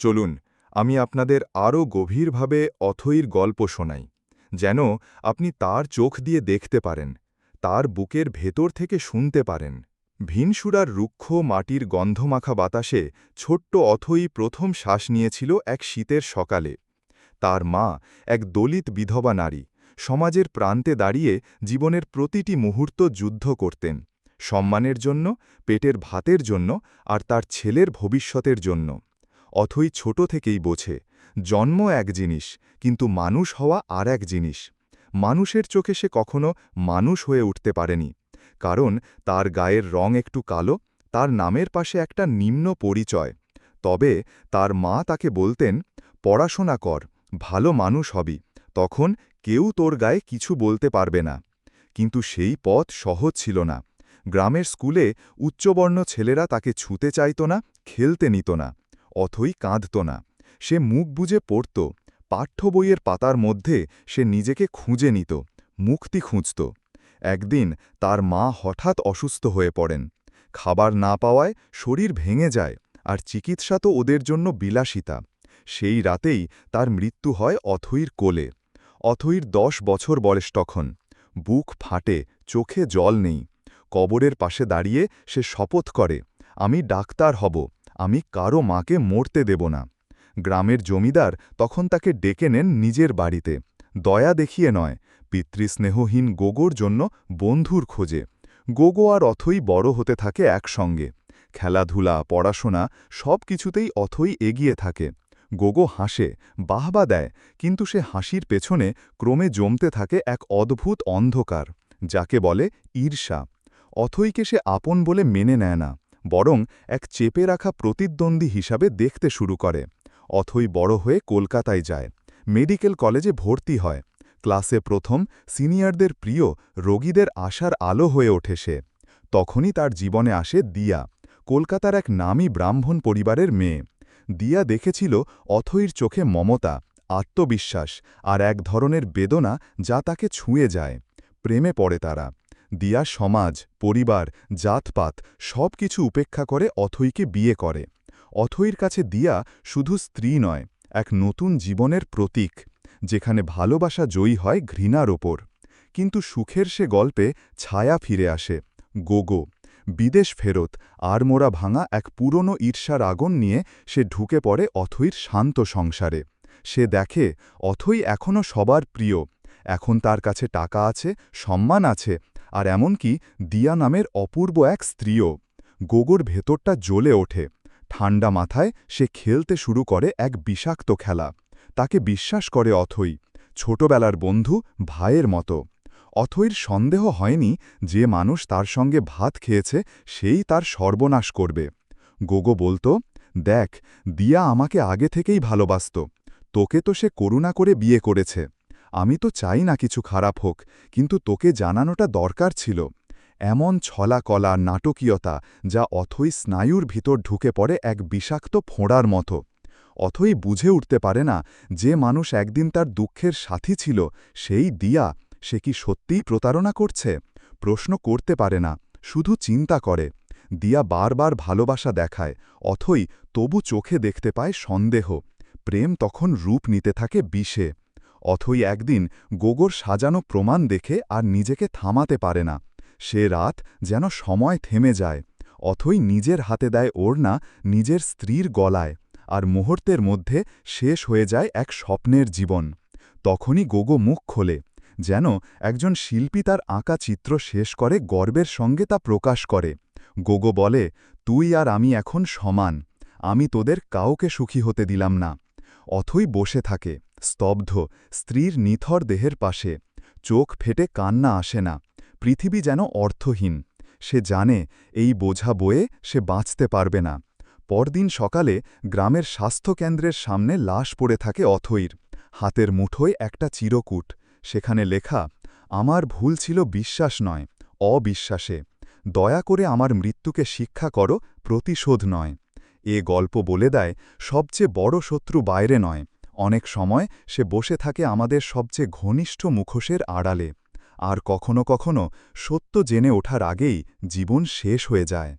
চলুন, আমি আপনাদের আরও গভীরভাবে অথৈর গল্প শোনাই, যেন আপনি তার চোখ দিয়ে দেখতে পারেন, তার বুকের ভেতর থেকে শুনতে পারেন। ভিনসুরার রুক্ষ মাটির গন্ধমাখা বাতাসে ছোট্ট অথই প্রথম শ্বাস নিয়েছিল এক শীতের সকালে। তার মা এক দলিত বিধবা নারী, সমাজের প্রান্তে দাঁড়িয়ে জীবনের প্রতিটি মুহূর্ত যুদ্ধ করতেন, সম্মানের জন্য, পেটের ভাতের জন্য আর তার ছেলের ভবিষ্যতের জন্য। অথই ছোট থেকেই বোঝে, জন্ম এক জিনিস, কিন্তু মানুষ হওয়া আর এক জিনিস। মানুষের চোখে সে কখনো মানুষ হয়ে উঠতে পারেনি, কারণ তার গায়ের রং একটু কালো, তার নামের পাশে একটা নিম্ন পরিচয়। তবে তার মা তাকে বলতেন, পড়াশোনা কর, ভালো মানুষ হবি, তখন কেউ তোর গায়ে কিছু বলতে পারবে না। কিন্তু সেই পথ সহজ ছিল না। গ্রামের স্কুলে উচ্চবর্ণ ছেলেরা তাকে ছুতে চাইত না, খেলতে নিত না। অথই কাঁদত না। সে মুখ বুঝে পড়ত, পাঠ্য বইয়ের পাতার মধ্যে সে নিজেকে খুঁজে নিত, মুক্তি খুঁজত। একদিন তার মা হঠাৎ অসুস্থ হয়ে পড়েন। খাবার না পাওয়ায় শরীর ভেঙে যায় আর চিকিৎসা তো ওদের জন্য বিলাসিতা। সেই রাতেই তার মৃত্যু হয় অথইর কোলে। অথইর দশ বছর বয়স তখন। বুক ফাটে, চোখে জল নেই। কবরের পাশে দাঁড়িয়ে সে শপথ করে, আমি ডাক্তার হব। আমি কারও মাকে মরতে দেব না। গ্রামের জমিদার তখন তাকে ডেকে নেন নিজের বাড়িতে। দয়া দেখিয়ে নয়, পিতৃস্নেহহীন গোগোর জন্য বন্ধুর খোঁজে। গোগো আর অথই বড় হতে থাকে একসঙ্গে। খেলাধুলা, পড়াশোনা সব কিছুতেই অথই এগিয়ে থাকে। গোগো হাসে, বাহবা দেয়, কিন্তু সে হাসির পেছনে ক্রমে জমতে থাকে এক অদ্ভুত অন্ধকার, যাকে বলে ঈর্ষা। অথইকে সে আপন বলে মেনে নেয় না। বরং এক চেপে রাখা প্রতিদ্বন্দ্বী হিসাবে দেখতে শুরু করে, অথই বড় হয়ে কলকাতায় যায়, মেডিকেল কলেজে ভর্তি হয়। ক্লাসে প্রথম সিনিয়রদের প্রিয় রোগীদের আশার আলো হয়ে ওঠে সে। তখনই তার জীবনে আসে দিয়া, কলকাতার এক নামী ব্রাহ্মণ পরিবারের মেয়ে। দিয়া দেখেছিল অথইর চোখে মমতা, আত্মবিশ্বাস আর এক ধরনের বেদনা যা তাকে ছুঁয়ে যায়, প্রেমে পড়ে তারা। দিয়া সমাজ, পরিবার, জাতপাত সব কিছু উপেক্ষা করে অথইকে বিয়ে করে। অথইর কাছে দিয়া শুধু স্ত্রী নয়, এক নতুন জীবনের প্রতীক, যেখানে ভালোবাসা জয়ী হয় ঘৃণার ওপর। কিন্তু সুখের সে গল্পে ছায়া ফিরে আসে, গোগো, বিদেশ ফেরত, আর মোড়া ভাঙা এক পুরনো ঈর্ষার আগুন নিয়ে সে ঢুকে পড়ে অথইর শান্ত সংসারে। সে দেখে, অথই এখনও সবার প্রিয়, এখন তার কাছে টাকা আছে, সম্মান আছে আর এমনকি দিয়া নামের অপূর্ব এক স্ত্রীও। গোগোর ভেতরটা জ্বলে ওঠে। ঠান্ডা মাথায় সে খেলতে শুরু করে এক বিষাক্ত খেলা। তাকে বিশ্বাস করে অথই, ছোটবেলার বন্ধু ভাইয়ের মতো। অথইর সন্দেহ হয়নি যে মানুষ তার সঙ্গে ভাত খেয়েছে, সেই তার সর্বনাশ করবে। গোগো বলতো, দেখ, দিয়া আমাকে আগে থেকেই ভালোবাসত। তোকে তো সে করুণা করে বিয়ে করেছে। আমি তো চাই না কিছু খারাপ হোক, কিন্তু তোকে জানানোটা দরকার ছিল। এমন ছলা কলা নাটকীয়তা যা অথই স্নায়ুর ভিতর ঢুকে পড়ে এক বিষাক্ত ফোঁড়ার মতো। অথই বুঝে উঠতে পারে না যে মানুষ একদিন তার দুঃখের সাথী ছিল, সেই দিয়া সে কি সত্যিই প্রতারণা করছে? প্রশ্ন করতে পারে না, শুধু চিন্তা করে। দিয়া বারবার ভালোবাসা দেখায়, অথই তবু চোখে দেখতে পায় সন্দেহ। প্রেম তখন রূপ নিতে থাকে বিষে। অথই একদিন গোগর সাজানো প্রমাণ দেখে আর নিজেকে থামাতে পারে না। সে রাত যেন সময় থেমে যায়, অথই নিজের হাতে দেয় ওড়না নিজের স্ত্রীর গলায়, আর মুহূর্তের মধ্যে শেষ হয়ে যায় এক স্বপ্নের জীবন। তখনই গোগো মুখ খোলে, যেন একজন শিল্পী তার আঁকা চিত্র শেষ করে গর্বের সঙ্গে তা প্রকাশ করে। গোগো বলে, তুই আর আমি এখন সমান, আমি তোদের কাউকে সুখী হতে দিলাম না। অথই বসে থাকে স্তব্ধ, স্ত্রীর নিথর দেহের পাশে, চোখ ফেটে কান্না আসে না, পৃথিবী যেন অর্থহীন, সে জানে এই বোঝা বয়ে সে বাঁচতে পারবে না। পরদিন সকালে গ্রামের স্বাস্থ্যকেন্দ্রের সামনে লাশ পড়ে থাকে অথৈর, হাতের মুঠোয় একটা চিরকুট, সেখানে লেখা, আমার ভুল ছিল বিশ্বাস নয়, অবিশ্বাসে, দয়া করে আমার মৃত্যুকে শিক্ষা করো, প্রতিশোধ নয়। এ গল্প বলে দেয়, সবচেয়ে বড় শত্রু বাইরে নয় অনেক সময় সে বসে থাকে আমাদের সবচেয়ে ঘনিষ্ঠ মুখোশের আড়ালে, আর কখনো কখনো সত্য জেনে ওঠার আগেই জীবন শেষ হয়ে যায়।